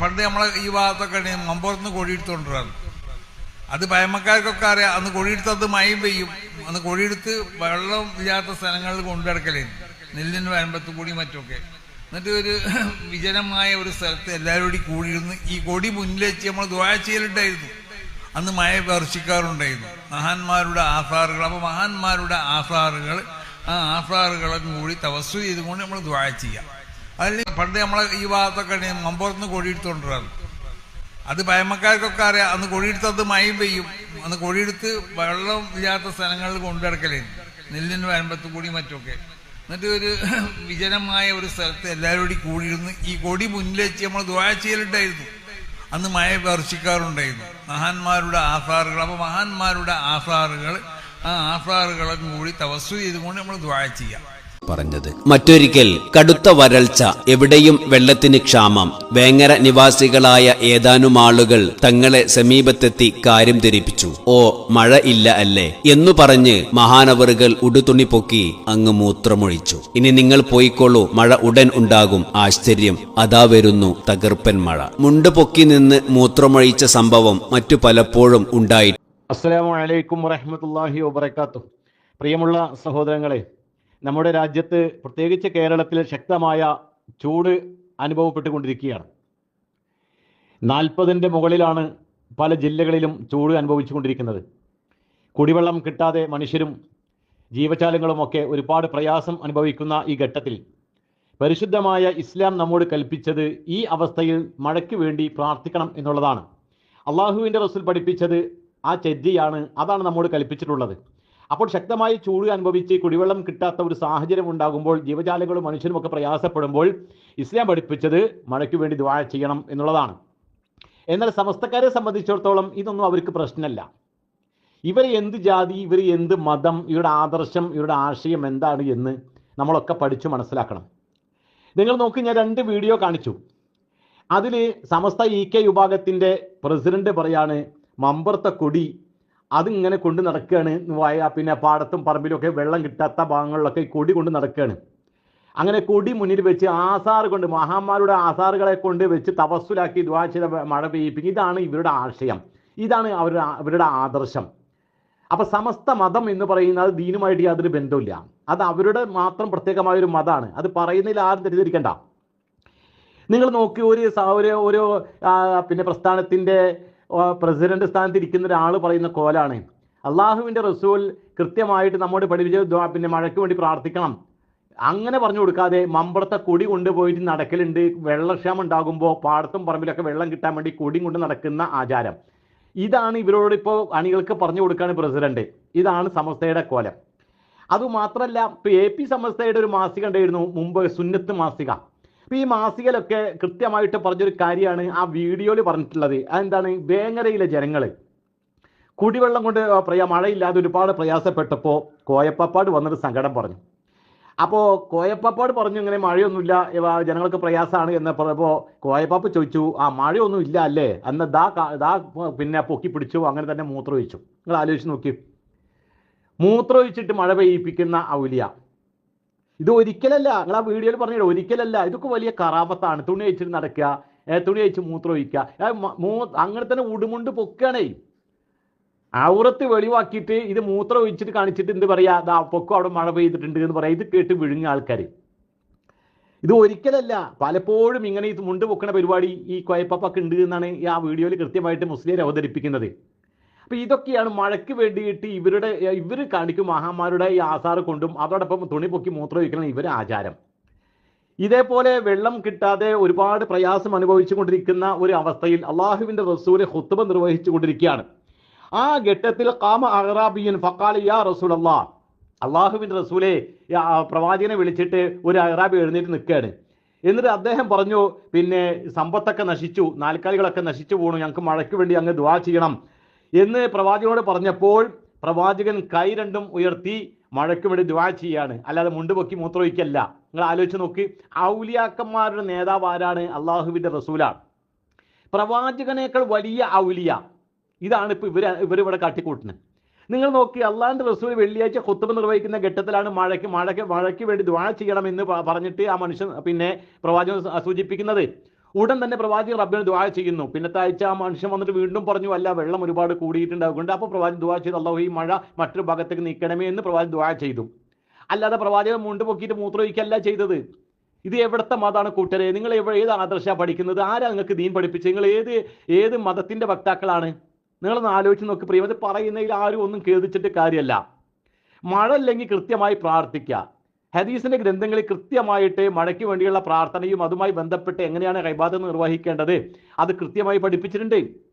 പണ്ട് നമ്മളെ ഈ ഭാഗത്തൊക്കെ മമ്പുറത്ത് കൊടിയെടുത്തോണ്ടിരാണ് അത് പഴമക്കാർക്കൊക്കെ അറിയാം. അന്ന് കൊടിയെടുത്തത് മയം പെയ്യും. അന്ന് കോഴിയെടുത്ത് വെള്ളം ഇല്ലാത്ത സ്ഥലങ്ങളിൽ കൊണ്ടുനടക്കലേ നെല്ലിന് വരമ്പത്ത് കൂടി മറ്റൊക്കെ എന്നിട്ട് ഒരു വിജനമായ ഒരു സ്ഥലത്ത് എല്ലാവരും കൂടി കൂടിയിരുന്ന് ഈ കൊടി മുന്നിൽ വെച്ച് നമ്മൾ ചെയ്യലുണ്ടായിരുന്നു. അന്ന് മഴ വർഷിക്കാറുണ്ടായിരുന്നു. മഹാന്മാരുടെ ആസാറുകൾ. അപ്പോൾ മഹാന്മാരുടെ ആസാറുകൾ ആ ആസാറുകളും കൂടി തവസ്സു ചെയ്തുകൊണ്ട് നമ്മൾ ദ്വാര ചെയ്യാം. അതിൽ പണ്ട് നമ്മളെ ഈ ഭാഗത്തൊക്കെ മമ്പുറത്ത് കൊടിയെടുത്തോണ്ടിരാണ് അത് പഴമക്കാർക്കൊക്കെ അറിയാം. അന്ന് കൊടിയെടുത്തത് മയം പെയ്യും. അന്ന് കോഴിയെടുത്ത് വെള്ളം ഇല്ലാത്ത സ്ഥലങ്ങളിൽ കൊണ്ടുനടക്കലേ നെല്ലിന് വരമ്പത്ത് കൂടി മറ്റൊക്കെ എന്നിട്ട് ഒരു വിജനമായ ഒരു സ്ഥലത്ത് എല്ലാവരും കൂടി കൂടിയിരുന്ന് ഈ കൊടി മുന്നിൽ വെച്ച് നമ്മൾ ദ്വാഴ്ചയിലുണ്ടായിരുന്നു അന്ന് മഴ വർഷിക്കാറുണ്ടായിരുന്നു. മഹാന്മാരുടെ ആസാറുകൾ. അപ്പോൾ മഹാന്മാരുടെ ആസാറുകൾ ആ ആസാറുകളും കൂടി തവസ്സു ചെയ്തുകൊണ്ട് നമ്മൾ ദ്വാഴ ചെയ്യാം പറഞ്ഞത്. മറ്റൊരിക്കൽ കടുത്ത വരൾച്ച എവിടെയും വെള്ളത്തിന് ക്ഷാമം. വേങ്ങര നിവാസികളായ ഏതാനും ആളുകൾ തങ്ങളെ സമീപത്തെത്തി കാര്യം ധരിപ്പിച്ചു. ഓ മഴ ഇല്ല അല്ലേ? എന്നു പറഞ്ഞ് മഹാനവറുകൾ ഉടുതുണി പൊക്കി അങ്ങ് മൂത്രമൊഴിച്ചു. ഇനി നിങ്ങൾ പോയിക്കോളൂ മഴ ഉടൻ ഉണ്ടാകും. ആശ്ചര്യം. അതാ വരുന്നു തകർപ്പൻ മഴ. മുണ്ട് പൊക്കി നിന്ന് മൂത്രമൊഴിച്ച സംഭവം മറ്റു പലപ്പോഴും ഉണ്ടായി അസ്സലാമു അലൈക്കും വറഹ്മത്തുള്ളാഹി വബറകാതുഹു. പ്രിയമുള്ള സഹോദരങ്ങളെ നമ്മുടെ രാജ്യത്ത് പ്രത്യേകിച്ച് കേരളത്തിൽ ശക്തമായ ചൂട് അനുഭവപ്പെട്ടുകൊണ്ടിരിക്കുകയാണ്. നാൽപ്പതിന്റെ മുകളിലാണ് പല ജില്ലകളിലും ചൂട് അനുഭവിച്ചുകൊണ്ടിരിക്കുന്നത്. കുടിവെള്ളം കിട്ടാതെ മനുഷ്യരും ജീവജാലങ്ങളുമൊക്കെ ഒരുപാട് പ്രയാസം അനുഭവിക്കുന്ന ഈ ഘട്ടത്തിൽ പരിശുദ്ധമായ ഇസ്ലാം നമ്മോട് കൽപ്പിച്ചത് ഈ അവസ്ഥയിൽ മഴയ്ക്ക് വേണ്ടി പ്രാർത്ഥിക്കണം എന്നുള്ളതാണ്. അള്ളാഹുവിന്റെ റസൂൽ പഠിപ്പിച്ചത് ആ ചെദ്യയാണ് അതാണ് നമ്മോട് കൽപ്പിച്ചിട്ടുള്ളത്. അപ്പോൾ ശക്തമായി ചൂട് അനുഭവിച്ച് കുടിവെള്ളം കിട്ടാത്ത ഒരു സാഹചര്യം ഉണ്ടാകുമ്പോൾ ജീവജാലങ്ങളും മനുഷ്യരും ഒക്കെ പ്രയാസപ്പെടുമ്പോൾ ഇസ്ലാം പഠിപ്പിച്ചത് മഴയ്ക്ക് വേണ്ടി ദ്വാഴ ചെയ്യണം എന്നുള്ളതാണ്. എന്നാൽ സമസ്തക്കാരെ സംബന്ധിച്ചിടത്തോളം ഇതൊന്നും അവർക്ക് പ്രശ്നമല്ല. ഇവർ എന്ത് ജാതി ഇവർ എന്ത് മതം ഇവരുടെ ആദർശം ഇവരുടെ ആശയം എന്താണ് എന്ന് നമ്മളൊക്കെ പഠിച്ചു മനസ്സിലാക്കണം. നിങ്ങൾ നോക്കി ഞാൻ രണ്ട് വീഡിയോ കാണിച്ചു. അതിൽ സമസ്ത ഇ കെ വിഭാഗത്തിന്റെ പ്രസിഡന്റ് പറയാണ് മമ്പർത്ത കൊടി അതിങ്ങനെ കൊണ്ട് നടക്കുകയാണ് വയ പിന്നെ പാടത്തും പറമ്പിലൊക്കെ വെള്ളം കിട്ടാത്ത ഭാഗങ്ങളിലൊക്കെ കൊടി കൊണ്ട് നടക്കുകയാണ് അങ്ങനെ കൊടി മുന്നിൽ വെച്ച് ആസാർ കൊണ്ട് മഹാന്മാരുടെ ആസാറുകളെ കൊണ്ട് വെച്ച് തപസ്സിലാക്കി ദ്വാശ്ശര മഴ പെയ്യിപ്പിക്കും. ഇതാണ് ഇവരുടെ ആശയം. ഇതാണ് അവരുടെ അവരുടെ ആദർശം. അപ്പൊ സമസ്ത മതം എന്ന് പറയുന്നത് ദീനുമായിട്ട് യാതൊരു ബന്ധമില്ല അത് അവരുടെ മാത്രം പ്രത്യേകമായ ഒരു മതമാണ്. അത് പറയുന്നതിൽ ആരും തെറ്റിദ്ധരിക്കണ്ട. നിങ്ങൾ നോക്കി ഒരു ഒരു ഒരു പിന്നെ പ്രസ്ഥാനത്തിന്റെ ആ, പ്രസിഡന്റ് സ്ഥാനത്ത് ഇരിക്കുന്ന ഒരാൾ പറയുന്ന കോലാണ്. അള്ളാഹുവിന്റെ റസൂൽ കൃത്യമായിട്ട് നമ്മോട് പഠിപ്പിച്ച പിന്നെ മഴയ്ക്ക് വേണ്ടി പ്രാർത്ഥിക്കണം. അങ്ങനെ പറഞ്ഞു കൊടുക്കാതെ മമ്പളത്തെ കൊടി കൊണ്ടുപോയിട്ട് നടക്കലുണ്ട്. വെള്ളക്ഷാമം ഉണ്ടാകുമ്പോൾ പാടത്തും പറമ്പിലൊക്കെ വെള്ളം കിട്ടാൻ വേണ്ടി കൊടി കൊണ്ട് നടക്കുന്ന ആചാരം. ഇതാണ് ഇവരോട് ഇപ്പോൾ അണികൾക്ക് പറഞ്ഞു കൊടുക്കാണ് പ്രസിഡന്റ്. ഇതാണ് സമസ്തയുടെ കോലം. അതുമാത്രമല്ല എ പി സമസ്തയുടെ ഒരു മാസിക ഉണ്ടായിരുന്നു മുമ്പ് സുന്നത്ത് മാസിക. അപ്പൊ ഈ മാസികയിലൊക്കെ കൃത്യമായിട്ട് പറഞ്ഞൊരു കാര്യമാണ് ആ വീഡിയോയിൽ പറഞ്ഞിട്ടുള്ളത്. അതെന്താണ്? വേങ്ങരയിലെ ജനങ്ങൾ കുടിവെള്ളം കൊണ്ട് പ്രയാ മഴയില്ലാതെ ഒരുപാട് പ്രയാസപ്പെട്ടപ്പോൾ കോയപ്പാട് വന്നൊരു സങ്കടം പറഞ്ഞു. അപ്പോൾ കോയപ്പാപ്പാട് പറഞ്ഞു ഇങ്ങനെ മഴയൊന്നുമില്ല ജനങ്ങൾക്ക് പ്രയാസമാണ് എന്ന് പറഞ്ഞപ്പോൾ കോയപ്പാപ്പ് ചോദിച്ചു ആ മഴയൊന്നും ഇല്ല അല്ലേ? അന്ന് ദാ ദാ പിന്നെ പൊക്കി പിടിച്ചു അങ്ങനെ തന്നെ മൂത്രമൊഴിച്ചു. നിങ്ങൾ ആലോചിച്ച് നോക്കി. മൂത്രമൊഴിച്ചിട്ട് മഴ പെയ്യിപ്പിക്കുന്ന ഔലിയ. ഇത് ഒരിക്കലല്ല. നിങ്ങൾ ആ വീഡിയോയിൽ പറഞ്ഞില്ല? ഒരിക്കലല്ല. ഇതൊക്കെ വലിയ കറാപത്താണ്. തുണി അയച്ചിട്ട് നടക്കുക. തുണി അയച്ച് മൂത്രമൊഴിക്കുക ഒഴിക്കുക. മൂ അങ്ങനെ തന്നെ ഉടുമുണ്ട് പൊക്കുകയാണേ. ഔറത്ത് വെളിവാക്കിയിട്ട് ഇത് മൂത്രം ഒഴിച്ചിട്ട് കാണിച്ചിട്ട് എന്ത് പറയാ? അതാ പൊക്കം അവിടെ മഴ പെയ്തിട്ടുണ്ട് എന്ന് പറയാം. ഇത് കേട്ട് വിഴുങ്ങ ആൾക്കാർ ഇത് ഒരിക്കലല്ല. പലപ്പോഴും ഇങ്ങനെ ഇത് മുണ്ട് പൊക്കണ പരിപാടി ഈ കൊയപ്പൊക്കെ ഉണ്ട് എന്നാണ് ഈ ആ വീഡിയോയിൽ കൃത്യമായിട്ട് മുസ്ലിം അവതരിപ്പിക്കുന്നത്. അപ്പൊ ഇതൊക്കെയാണ് മഴയ്ക്ക് വേണ്ടിയിട്ട് ഇവരുടെ ഇവർ കാണിക്കും മഹാമാരുടെ ഈ ആധാർ കൊണ്ടും അതോടൊപ്പം തുണി പൊക്കി മൂത്രം ഒഴിക്കണം ഇവരെ ആചാരം. ഇതേപോലെ വെള്ളം കിട്ടാതെ ഒരുപാട് പ്രയാസം അനുഭവിച്ചു കൊണ്ടിരിക്കുന്ന ഒരു അവസ്ഥയിൽ അള്ളാഹുവിന്റെ റസൂൽ ഹുത്തുബ നിർവഹിച്ചു കൊണ്ടിരിക്കുകയാണ് ആ ഘട്ടത്തിൽ കാമ അഹ്റാബിയൻ ഫക്കാലി യാ റസൂൽ അള്ളാഹ് അള്ളാഹുവിന്റെ റസൂലെ പ്രവാചകനെ വിളിച്ചിട്ട് ഒരു അഹ്റാബി എഴുന്നേറ്റ് നിൽക്കുകയാണ്. എന്നിട്ട് അദ്ദേഹം പറഞ്ഞു പിന്നെ സമ്പത്തൊക്കെ നശിച്ചു നാൽക്കാലികളൊക്കെ നശിച്ചു പോകണു ഞങ്ങൾക്ക് മഴയ്ക്ക് വേണ്ടി അങ്ങ് ദ്വാ ചെയ്യണം. എന്ന് പ്രവാചകനോട് പറഞ്ഞപ്പോൾ പ്രവാചകൻ കൈ രണ്ടും ഉയർത്തി മഴയ്ക്ക് വേണ്ടി ദ്വാ ചെയ്യാണ്. അല്ലാതെ മുണ്ട് പൊക്കി മൂത്രമൊഴിക്കല്ല നിങ്ങൾ ആലോചിച്ച് നോക്ക്. ഔലിയാക്കന്മാരുടെ നേതാവ് ആരാണ്? അള്ളാഹുവിന്റെ റസൂലാണ്. പ്രവാചകനേക്കാൾ വലിയ ഔലിയ. ഇതാണ് ഇപ്പൊ ഇവർ ഇവരിവിടെ കാട്ടിക്കൂട്ടുന്നത്. നിങ്ങൾ നോക്കി അള്ളാഹിന്റെ റസൂൽ വെള്ളിയാഴ്ച കുത്തുബ നിർവഹിക്കുന്ന ഘട്ടത്തിലാണ് മഴയ്ക്ക് മഴയ്ക്ക് മഴയ്ക്ക് വേണ്ടി ദ്വാ ചെയ്യണം എന്ന് പറഞ്ഞിട്ട് ആ മനുഷ്യൻ പിന്നെ പ്രവാചകൻ സൂചിപ്പിക്കുന്നത്. ഉടൻ തന്നെ പ്രവാചകൻ റബ്ബിന് ദുവാ ചെയ്യുന്നു. പിന്നത്തെ ആഴ്ച ആ മനുഷ്യൻ വന്നിട്ട് വീണ്ടും പറഞ്ഞു അല്ല വെള്ളം ഒരുപാട് കൂടിയിട്ടുണ്ടാകുന്നുണ്ട്. അപ്പോൾ പ്രവാചകൻ ദുവാ ചെയ്തു. അള്ളാഹു ഈ മഴ മറ്റൊരു ഭാഗത്തേക്ക് നീക്കണമേ എന്ന് പ്രവാചകൻ ദുവാ ചെയ്തു. അല്ലാതെ പ്രവാചകൻ മുണ്ട് പൊക്കിയിട്ട് മൂത്രമൊഴിക്കല്ല ചെയ്തത്. ഇത് എവിടുത്തെ മതമാണ് കൂട്ടരെ? നിങ്ങൾ എവിടെ ഏത് ആദർശ പഠിക്കുന്നത്? ആരാ നിങ്ങൾക്ക് ദീൻ പഠിപ്പിച്ചത്? നിങ്ങൾ ഏത് ഏത് മതത്തിന്റെ വക്താക്കളാണ്? നിങ്ങളൊന്ന് ആലോചിച്ച് നോക്കി പ്രിയമത് പറയുന്നതിൽ ആരും ഒന്നും കേൾപ്പിച്ചിട്ട് കാര്യമല്ല. മഴ അല്ലെങ്കിൽ കൃത്യമായി പ്രാർത്ഥിക്കുക ഹദീസിന്റെ ഗ്രന്ഥങ്ങളിൽ കൃത്യമായിട്ട് മഴയ്ക്ക് വേണ്ടിയുള്ള പ്രാർത്ഥനയും അതുമായി ബന്ധപ്പെട്ട് എങ്ങനെയാണ് കൈബാധ നിർവഹിക്കേണ്ടത്? അത് കൃത്യമായി പഠിപ്പിച്ചിട്ടുണ്ട്.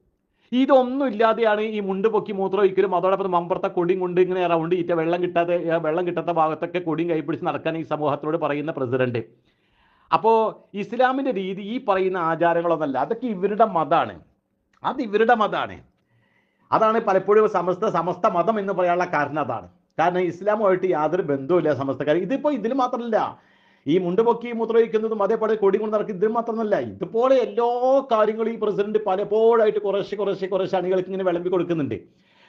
ഇതൊന്നും ഇല്ലാതെയാണ് ഈ മുണ്ട് പൊക്കി മൂത്രമൊഴിക്കലും അതോടൊപ്പം മമ്പറത്തെ കൊടിയും കൊണ്ട് ഇങ്ങനെ റൗണ്ട് ഈറ്റ വെള്ളം കിട്ടാതെ വെള്ളം കിട്ടാത്ത ഭാഗത്തൊക്കെ കൊടിയും കൈപിടിച്ച് നടക്കാൻ ഈ സമൂഹത്തോട് പറയുന്ന പ്രസിഡന്റ്. അപ്പോ ഇസ്ലാമിന്റെ രീതി ഈ പറയുന്ന ആചാരങ്ങളൊന്നല്ല. അതൊക്കെ ഇവരുടെ മതാണ്. അത് ഇവരുടെ മതാണ്. അതാണ് പലപ്പോഴും സമസ്ത സമസ്ത മതം എന്ന് പറയാനുള്ള കാരണം അതാണ്. കാരണം ഇസ്ലാമുമായിട്ട് യാതൊരു ബന്ധവുമില്ല സമസ്തക്കാർ. ഇതിപ്പോൾ ഇതിൽ മാത്രമല്ല ഈ മുണ്ടുപൊക്കി മുദ്രയിക്കുന്നതും അതേപോലെ കൊടി കൊണ്ട് നടക്കും ഇതിൽ മാത്രമല്ല ഇതുപോലെ എല്ലാ കാര്യങ്ങളും ഈ പ്രസിഡന്റ് പലപ്പോഴായിട്ട് കുറേശ്ശെ കുറേശ്ശെ കുറേശ്ശെ അണികൾക്ക് ഇങ്ങനെ വിളമ്പി കൊടുക്കുന്നുണ്ട്.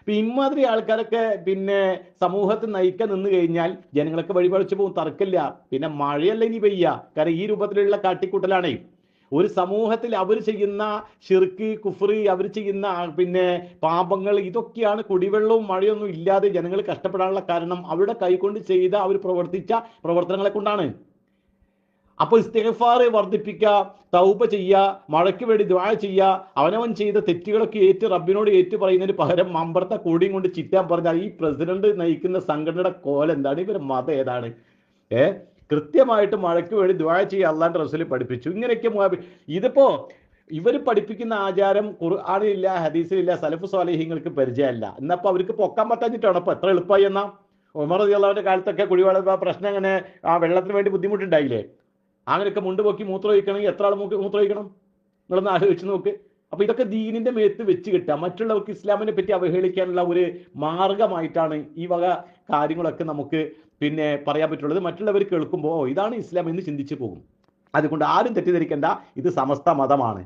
ഇപ്പം ഇമാതിരി ആൾക്കാരൊക്കെ പിന്നെ സമൂഹത്തിൽ നയിക്കാൻ നിന്ന് കഴിഞ്ഞാൽ ജനങ്ങളൊക്കെ വഴിപഴിച്ചു പോകും തർക്കില്ല പിന്നെ മഴയല്ല ഇനി പെയ്യ. കാരണം ഈ രൂപത്തിലുള്ള കാട്ടിക്കൂട്ടലാണേ. ഒരു സമൂഹത്തിൽ അവർ ചെയ്യുന്ന ഷിർക്ക് കുഫറി അവർ ചെയ്യുന്ന പിന്നെ പാപങ്ങൾ ഇതൊക്കെയാണ് കുടിവെള്ളവും മഴയൊന്നും ഇല്ലാതെ ജനങ്ങൾ കഷ്ടപ്പെടാനുള്ള കാരണം. അവരുടെ കൈകൊണ്ട് ചെയ്ത അവർ പ്രവർത്തിച്ച പ്രവർത്തനങ്ങളെ കൊണ്ടാണ്. അപ്പോൾ ഇസ്തിഗ്ഫാർ വർദ്ധിപ്പിക്കുക തൗബ ചെയ്യുക മഴയ്ക്ക് വേണ്ടി ദ്വാഴ ചെയ്യുക അവനവൻ ചെയ്ത തെറ്റുകളൊക്കെ ഏറ്റ് റബ്ബിനോട് ഏറ്റു പറയുന്നതിന് പകരം മമ്പറത്തെ കൂടിയും കൊണ്ട് ചിറ്റാൻ പറഞ്ഞാൽ ഈ പ്രസിഡന്റ് നയിക്കുന്ന സംഘടനയുടെ കോലെന്താണ്? ഇവരുടെ മതം ഏതാണ്? ഏ? കൃത്യമായിട്ട് മഴയ്ക്ക് വേണ്ടി ദ്വാ ചെയ്യുക അള്ളാന്റെ റസൂൽ പഠിപ്പിച്ചു. ഇങ്ങനെയൊക്കെ ഇതിപ്പോ ഇവർ പഠിപ്പിക്കുന്ന ആചാരം ഖുർആാനിലില്ല ഹദീസിലില്ല സലഫ് സ്വാലേഹിങ്ങൾക്ക് പരിചയമല്ല. എന്നപ്പോ അവർക്ക് പൊക്കാൻ പറ്റാഞ്ഞിട്ടാണ് അപ്പൊ എത്ര എളുപ്പമായി എന്നാ? ഉമർ റളിയല്ലാഹുവിന്റെ കാലത്തൊക്കെ കുഴിവെള്ള പ്രശ്നം അങ്ങനെ ആ വെള്ളത്തിന് വേണ്ടി ബുദ്ധിമുട്ടുണ്ടായില്ലേ? അങ്ങനെയൊക്കെ മുണ്ട് പൊക്കി മൂത്രമൊഴിക്കണമെങ്കിൽ എത്ര ആൾ മൂക്ക് മൂത്രമൊഴിക്കണം നിങ്ങളൊന്ന് ആലോചിച്ച് നോക്ക്. അപ്പൊ ഇതൊക്കെ ദീനിന്റെ മേത്ത് വെച്ച് കിട്ടുക. മറ്റുള്ളവർക്ക് ഇസ്ലാമിനെ പറ്റി അവഹേളിക്കാനുള്ള ഒരു മാർഗമായിട്ടാണ് ഈ വക കാര്യങ്ങളൊക്കെ നമുക്ക് പിന്നെ പറയാൻ പറ്റുള്ളത്. മറ്റുള്ളവർ കേൾക്കുമ്പോൾ ഇതാണ് ഇസ്ലാം എന്ന് ചിന്തിച്ചു പോകും. അതുകൊണ്ട് ആരും തെറ്റിദ്ധരിക്കേണ്ട. ഇത് സമസ്ത മതമാണ്.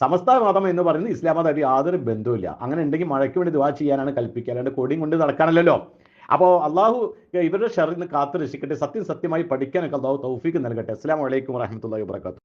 സമസ്ത മതം എന്ന് പറയുന്നത് ഇസ്ലാം മതമായിട്ട് യാതൊരു ബന്ധവുമില്ല. അങ്ങനെ ഉണ്ടെങ്കിൽ മഴയ്ക്ക് വേണ്ടി ദുവാ ചെയ്യാനാണ് കൽപ്പിക്കുക. അല്ലാണ്ട് കൊടിയും കൊണ്ട് നടക്കാനല്ലോ അപ്പോൾ അള്ളാഹു ഇവരുടെ ഷെറിന് കാത്തു രക്ഷിക്കട്ടെ സത്യം സത്യമായി പഠിക്കാനൊക്കെ അള്ളാഹു തൗഫീക്ക് നൽകട്ടെ. അസ്സാം വലൈക്കും വാഹമത്തല്ലാ വാബർക്കാത്തു